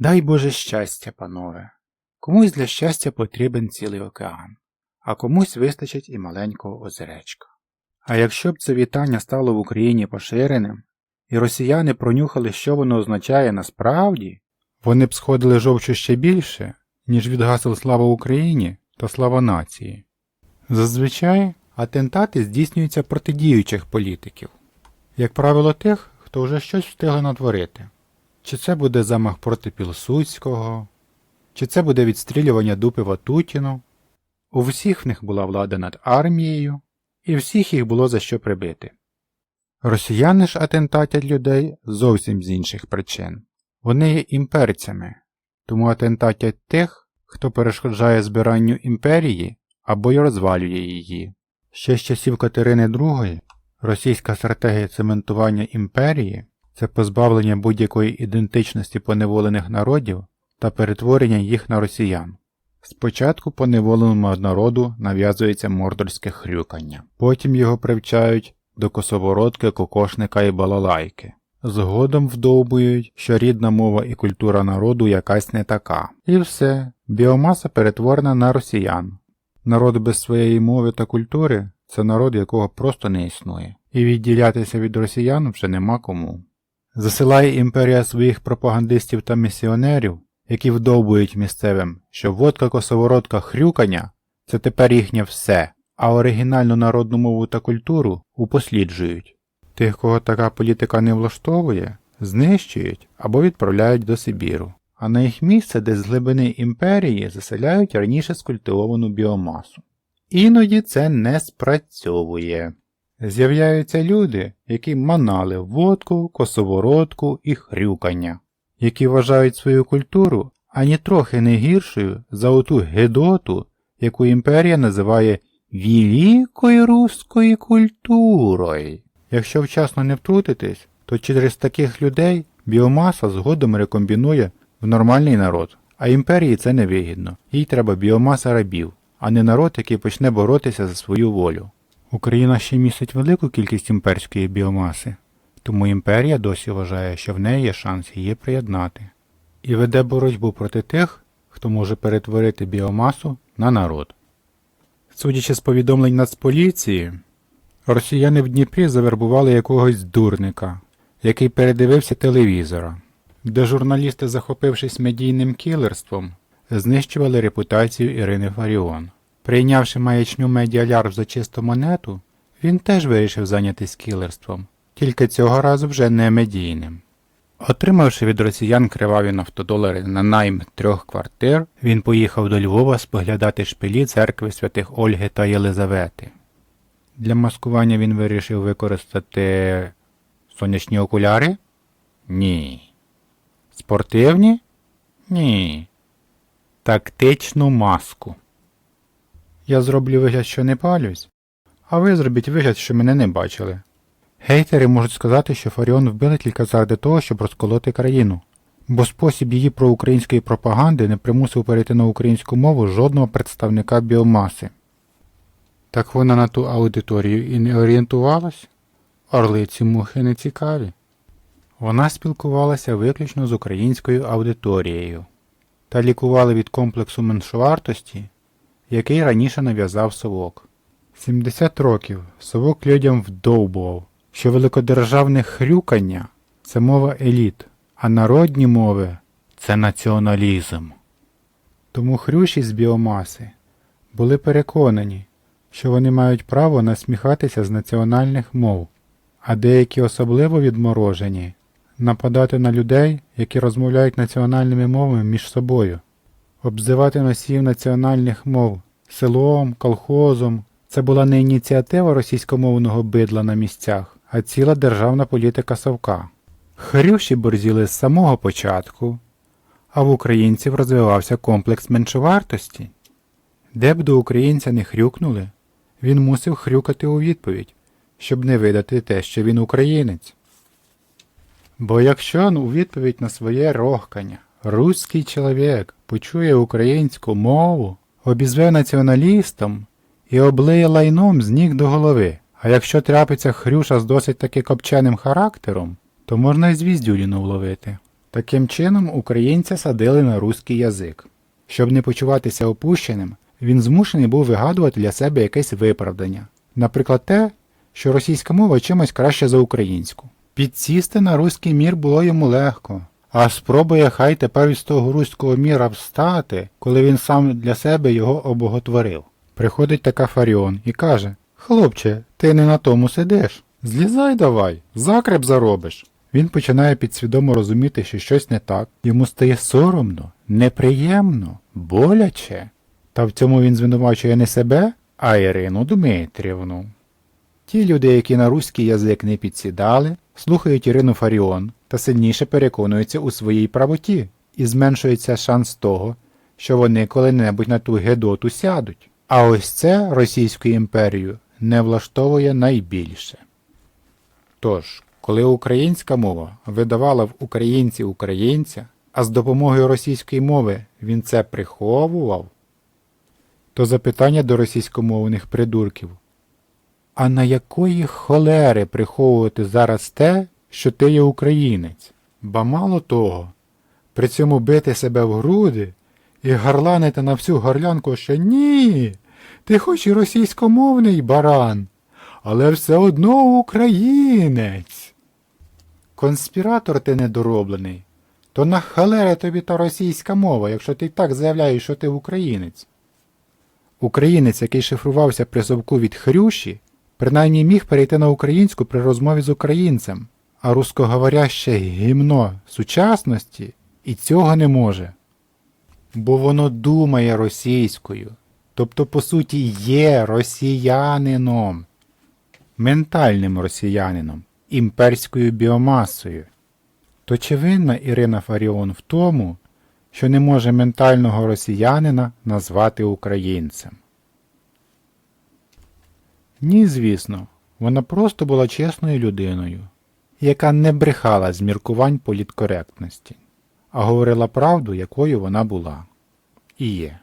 Дай Боже щастя, панове. Комусь для щастя потрібен цілий океан, а комусь вистачить і маленького озеречка. А якщо б це вітання стало в Україні поширеним, і росіяни пронюхали, що воно означає насправді, вони б сходили жовчу ще більше, ніж від гасел Слава Україні та Слава нації. Зазвичай атентати здійснюються проти діючих політиків, як правило, тих, хто вже щось встигли натворити. Чи це буде замах проти Пілсудського, чи це буде відстрілювання дупи Ватутіну. У всіх в них була влада над армією, і всіх їх було за що прибити. Росіяни ж атентатять людей зовсім з інших причин. Вони є імперцями, тому атентатять тих, хто перешкоджає збиранню імперії або й розвалює її. Ще з часів Катерини II російська стратегія цементування імперії це позбавлення будь-якої ідентичності поневолених народів та перетворення їх на росіян. Спочатку поневоленому народу нав'язується мордорське хрюкання, потім його привчають до косовородки, кокошника і балалайки. Згодом вдовбують, що рідна мова і культура народу якась не така. І все, біомаса перетворена на росіян. Народ без своєї мови та культури це народ, якого просто не існує, і відділятися від росіян вже нема кому. Засилає імперія своїх пропагандистів та місіонерів, які вдовбують місцевим, що водка косовородка хрюкання це тепер їхнє все, а оригінальну народну мову та культуру упосліджують. Тих, кого така політика не влаштовує, знищують або відправляють до Сибіру, а на їх місце десь з глибини імперії заселяють раніше скультивовану біомасу. Іноді це не спрацьовує. З'являються люди, які манали водку, косовородку і хрюкання, які вважають свою культуру ані трохи не гіршою за оту гедоту, яку імперія називає Великою руською культурою. Якщо вчасно не втрутитись, то через таких людей біомаса згодом рекомбінує в нормальний народ, а імперії це не вигідно. Їй треба біомаса рабів, а не народ, який почне боротися за свою волю. Україна ще містить велику кількість імперської біомаси, тому імперія досі вважає, що в неї є шанс її приєднати. І веде боротьбу проти тих, хто може перетворити біомасу на народ. Судячи з повідомлень Нацполіції, росіяни в Дніпрі завербували якогось дурника, який передивився телевізора, де журналісти, захопившись медійним кілерством, знищували репутацію Ірини Фаріон. Прийнявши маячню медіалярв за чисту монету, він теж вирішив зайнятися кілерством, тільки цього разу вже не медійним. Отримавши від росіян криваві нафтодолари на найм трьох квартир, він поїхав до Львова споглядати шпилі церкви святих Ольги та Єлизавети. Для маскування він вирішив використати сонячні окуляри? Ні. Спортивні? Ні. Тактичну маску. Я зроблю вигляд, що не палюсь, а ви зробіть вигляд, що мене не бачили. Гейтери можуть сказати, що Фаріон вбили тільки заради того, щоб розколоти країну, бо спосіб її проукраїнської пропаганди не примусив перейти на українську мову жодного представника біомаси. Так вона на ту аудиторію і не орієнтувалась? Орлиці мухи не цікаві. Вона спілкувалася виключно з українською аудиторією та лікувала від комплексу меншовартості який раніше нав'язав совок. 70 років совок людям вдовбував, що великодержавне хрюкання це мова еліт, а народні мови це націоналізм. Тому хрющі з біомаси були переконані, що вони мають право насміхатися з національних мов, а деякі особливо відморожені нападати на людей, які розмовляють національними мовами між собою. Обзивати носіїв національних мов селом, колхозом це була не ініціатива російськомовного бидла на місцях, а ціла державна політика Совка. Хрющі борзіли з самого початку, а в українців розвивався комплекс меншовартості. Де б до українця не хрюкнули, він мусив хрюкати у відповідь, щоб не видати те, що він українець. Бо якщо у відповідь на своє рохкання руський чоловік почує українську мову, обізве націоналістом і облиє лайном з ніг до голови. А якщо трапиться хрюша з досить таки копченим характером, то можна й звіздюліну вловити. Таким чином українця садили на руський язик. Щоб не почуватися опущеним, він змушений був вигадувати для себе якесь виправдання. Наприклад, те, що російська мова чимось краще за українську. Підсісти на руський мір було йому легко, а спробує хай тепер із того руського міра встати, коли він сам для себе його обоготворив. Приходить така Фаріон і каже Хлопче, ти не на тому сидиш. Злізай давай, закреп заробиш. Він починає підсвідомо розуміти, що щось не так, йому стає соромно, неприємно, боляче. Та в цьому він звинувачує не себе, а Ірину Дмитрівну. Ті люди, які на руський язик не підсідали, слухають Ірину Фаріон та сильніше переконуються у своїй правоті, і зменшується шанс того, що вони коли-небудь на ту гедоту сядуть. А ось це Російську імперію не влаштовує найбільше. Тож, коли українська мова видавала в українці українця, а з допомогою російської мови він це приховував, то запитання до російськомовних придурків. А на якої холери приховувати зараз те, що ти є українець? Ба мало того, при цьому бити себе в груди і гарланити на всю горлянку, що ні, ти хоч і російськомовний баран, але все одно українець. Конспіратор ти недороблений. То на халера тобі та російська мова, якщо ти так заявляєш, що ти українець. Українець, який шифрувався при совку від Хрюші, принаймні міг перейти на українську при розмові з українцем, а рускоговоряще гімно сучасності і цього не може. Бо воно думає російською, тобто, по суті, є росіянином, ментальним росіянином, імперською біомасою. То чи винна Ірина Фаріон в тому, що не може ментального росіянина назвати українцем? Ні, звісно, вона просто була чесною людиною, яка не брехала з міркувань політкоректності, а говорила правду, якою вона була і є.